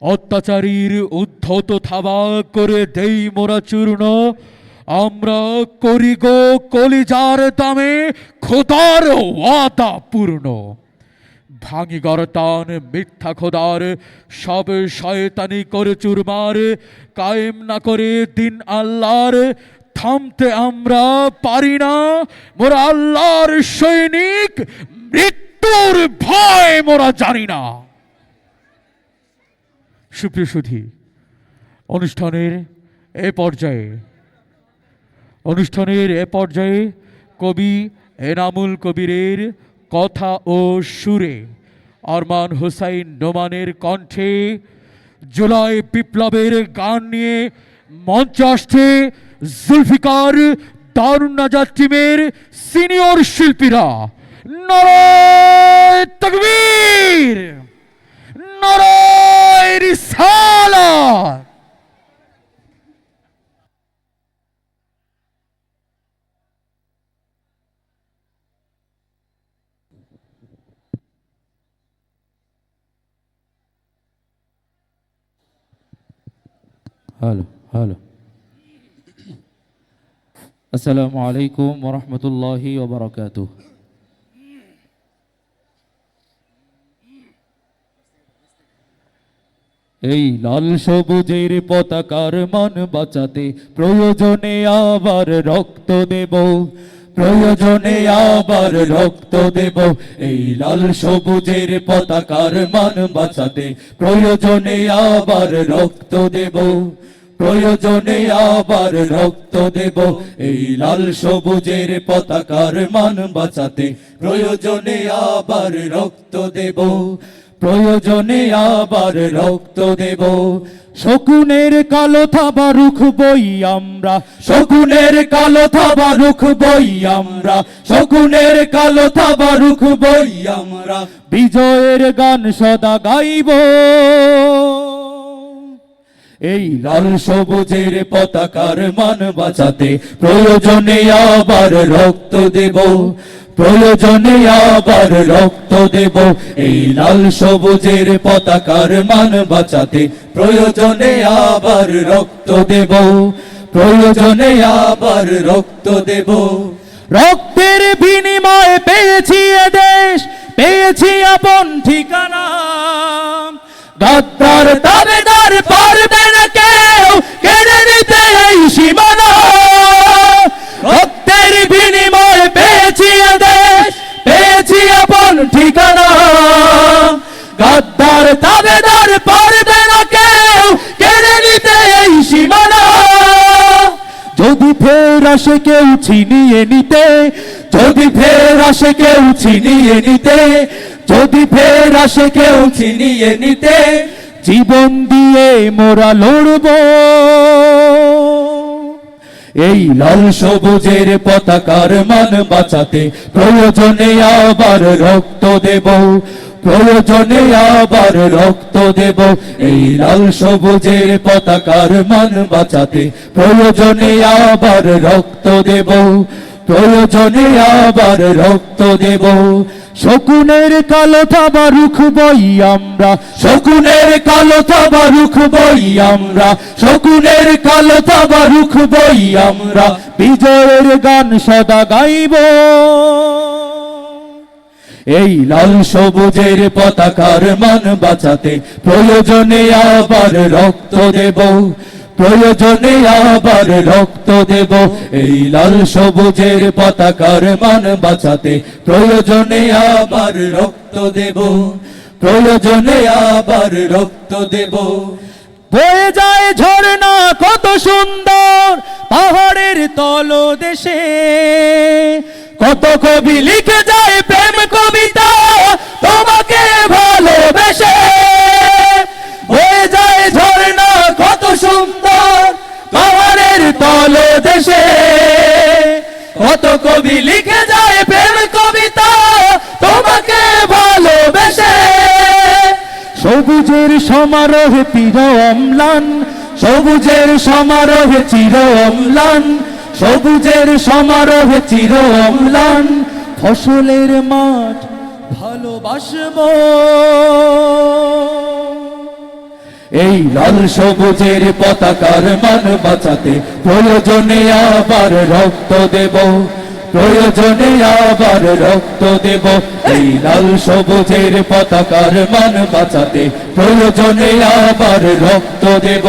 অত্যাচারীর উদ্ধত থাবা করে দেই মোরা চূর্ণ। আমরা করি গো কলিজার দামে, খোদার ওয়াদা পূর্ণ। ভাঙি গরতান মিথ্যা খোদার, সব শয়তানি করে চুরমার। কায়েম না করে দিন আল্লাহর, থামতে আমরা পারি না। মোরা আল্লাহর সৈনিক, মৃত্যুর ভয় মোরা জানি না। সুপ্রিয় সুধী, অনুষ্ঠানের এ পর্যায়ে, অনুষ্ঠানের এ পর্যায়ে কবি এনামুল কবিরের কথা ও সুরে আরমান হুসাইন নোমানের কণ্ঠে জুলাই বিপ্লবের গান নিয়ে মঞ্চে আসছে জুলফিকার দারুণ নাজার টিমের সিনিয়র শিল্পীরা। নারায় তকবীর! نرى رسالة. هلا هلا. السلام عليكم ورحمة الله وبركاته. এই লাল সবুজের পতাকার মান বাঁচাতে প্রয়োজনে আবার রক্ত দেব, প্রয়োজনে আবার রক্ত দেব। এই লাল সবুজের পতাকার মান বাঁচাতে প্রয়োজনে আবার রক্ত দেব, প্রয়োজনে আবার রক্ত দেব। এই লাল সবুজের পতাকার মান বাঁচাতে প্রয়োজনে আবার রক্ত দেব প্রয়োজনে আবার রক্ত দেব। শকুনের কালো থাবা রুখবই আমরা। শকুনের কালো থাবা রুখবই আমরা। শকুনের কালো থাবা রুখবই আমরা। বিজয়ের গান সদা গাইব। এই লাল সবুজের পতাকার মান বাঁচাতে প্রয়োজনে আবার রক্ত দেব। প্রয়োজনে আবার রক্ত দেব। এই লাল সবুজের পতাকার মান বাঁচাতে প্রয়োজনে আবার রক্ত দেব। প্রয়োজনে আবার রক্ত দেব। রক্তের বিনিময়ে পেয়েছি দেশ, পেয়েছি আপন ঠিকানা। গাদ্দার দাবেদার পারবে আসে কেউ ছিনিয়ে নিতে, যদি ফের আসে কেউ ছিনিয়ে নিতে, যদি ফের আসে কেউ ছিনিয়ে নিতে, জীবন দিয়ে মোরা লড়ব। এই লাল সবুজের পতাকার মান বাঁচাতে প্রয়োজনে আবার রক্ত দেব, প্রয়োজনে আবার রক্ত দেব। এই লাল সবুজের পতাকার মান বাঁচাতে প্রয়োজনে আবার রক্ত দেব। প্রয়োজনে আবার রক্ত দেব। শকুনের কালো থাবা রুখবই আমরা। শকুনের কালো থাবা রুখবই আমরা। শকুনের কালো থাবা রুখবই আমরা। বিজয়ের গান সদা গাইব। এই লাল সবুজের পতাকার মান বাঁচাতে প্রয়োজনে আবার রক্ত দেব। প্রয়োজনে আবার রক্ত দেব। এই লাল সবুজের পতাকার মান বাঁচাতে প্রয়োজনে আবার রক্ত দেব। প্রয়োজনে আবার রক্ত দেব। বয়ে যায় ঝর্ণা কত সুন্দর পাহাড়ের তলদেশে। কত কবি লিখে যায় পাহাড়ের তলদেশে কত কবি লিখে যায় প্রেম কবিতা, তোমাকে ভালোবেসে। সবুজের সমারোহে তীর অম্লান সবুজের সমারোহে চির অম্লান সবুজের সমারোহে চির অম্লান ফসলের মাঠ ভালোবাসবো। এই লাল সবুজের পতাকার মান বাঁচাতে প্রয়োজনে আবার রক্ত দেব, প্রয়োজনে আবার রক্ত দেব। এই লাল সবুজের পতাকার মান বাঁচাতে প্রয়োজনে আবার রক্ত দেব।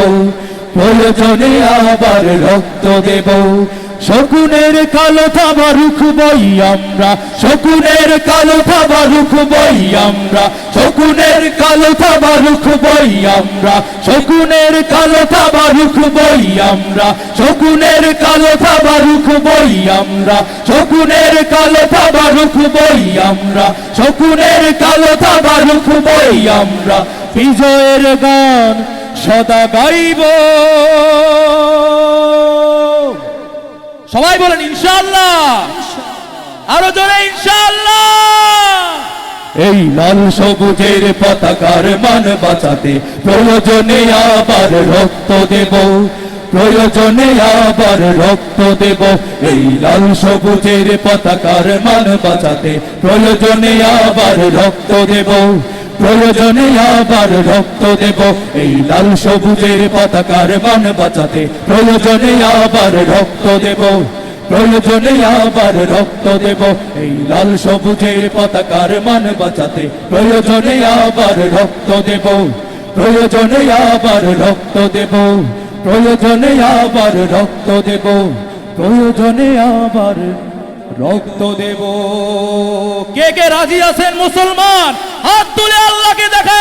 প্রয়োজনে আবার রক্ত দেব। শকুনের কালো থাবা রুখবই আমরা, শকুনের কালো থাবা রুখবই আমরা, শকুনের কালো থাবা রুখবই আমরা, শকুনের কালো থাবা রুখবই আমরা, শকুনের কালো থাবা রুখবই আমরা, শকুনের কালো থাবা রুখবই আমরা, শকুনের কালো থাবা রুখবই আমরা। বিজয়ের গান সদা গাইব সবাই বলেন ইনশাল্লাহ আরও জোরে, ইনশাআল্লাহ। এই লাল সবুজের পতাকার মান বাঁচাতে প্রয়োজনে আবার রক্ত দেব। প্রয়োজনে আবার রক্ত দেব। এই লাল সবুজের পতাকার মান বাঁচাতে প্রয়োজনে আবার রক্ত দেব। প্রয়োজনে আবার রক্ত দেব। এই লাল সবুজের পতাকার মান বাঁচাতে প্রয়োজনে আবার রক্ত দেব। প্রয়োজনে আবার রক্ত দেব। এই লাল সবুজের পতাকার মান বাঁচাতে প্রয়োজনে আবার রক্ত দেব। প্রয়োজনে আবার রক্ত দেব। প্রয়োজনে আবার রক্ত দেব। প্রয়োজনে আবার রক্ত দেব। কে কে রাজি আছেন মুসলমান? হাত তুলে আল্লাহকে দেখা